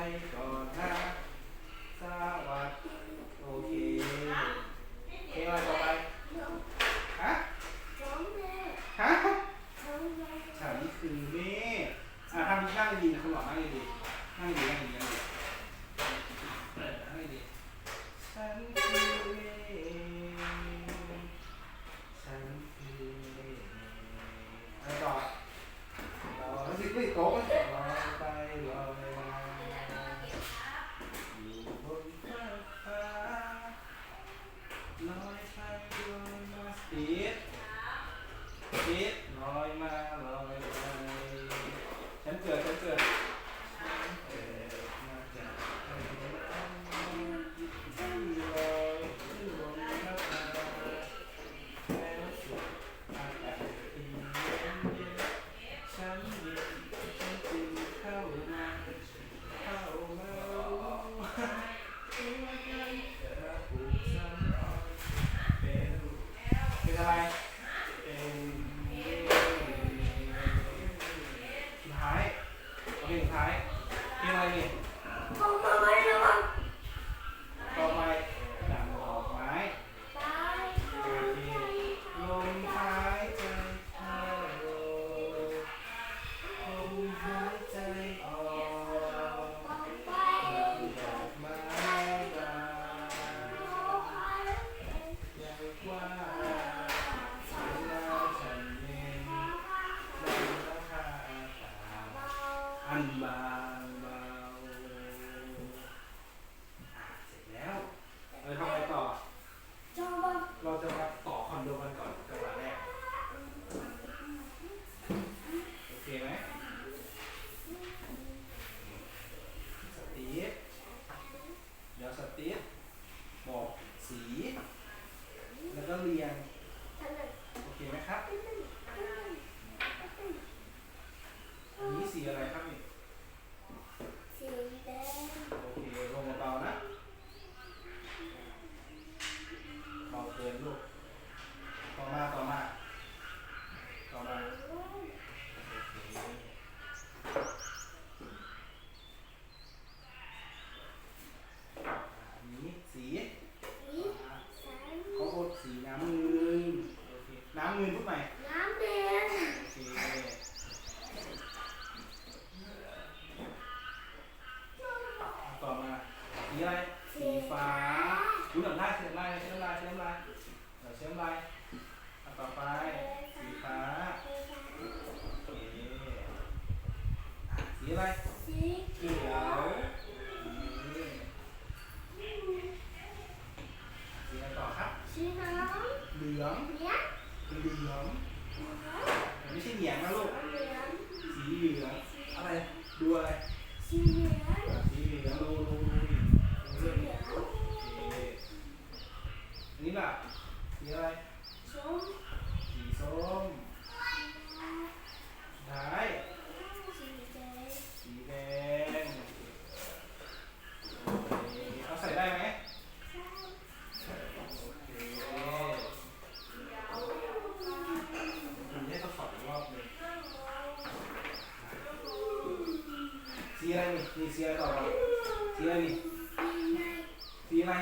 ก่อนนะสวัสดีโอเคเพลงอะไรต่อไปฮะฮะฉันคือเมฆอะทำนั่งดีนะคุณหมอนั่งดีนั่งดีนั่งดีนั่งดีนั่งดีฉันคือเมฆฉันคือเมฆอะไรต่อเราสิบปีโต๊ะ Bye. เหลืองเหลืองไม่ใช่เหลียงนะลูก สีเหลือง อะไร ดูอะไร สีเหลือง Sira nih, nih Sira tolong. Sira nih. Sira.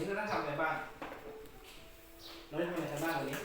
นี้เราต้องทำอะไรบ้าง เราได้ทำอะไรกันบ้างวันนี้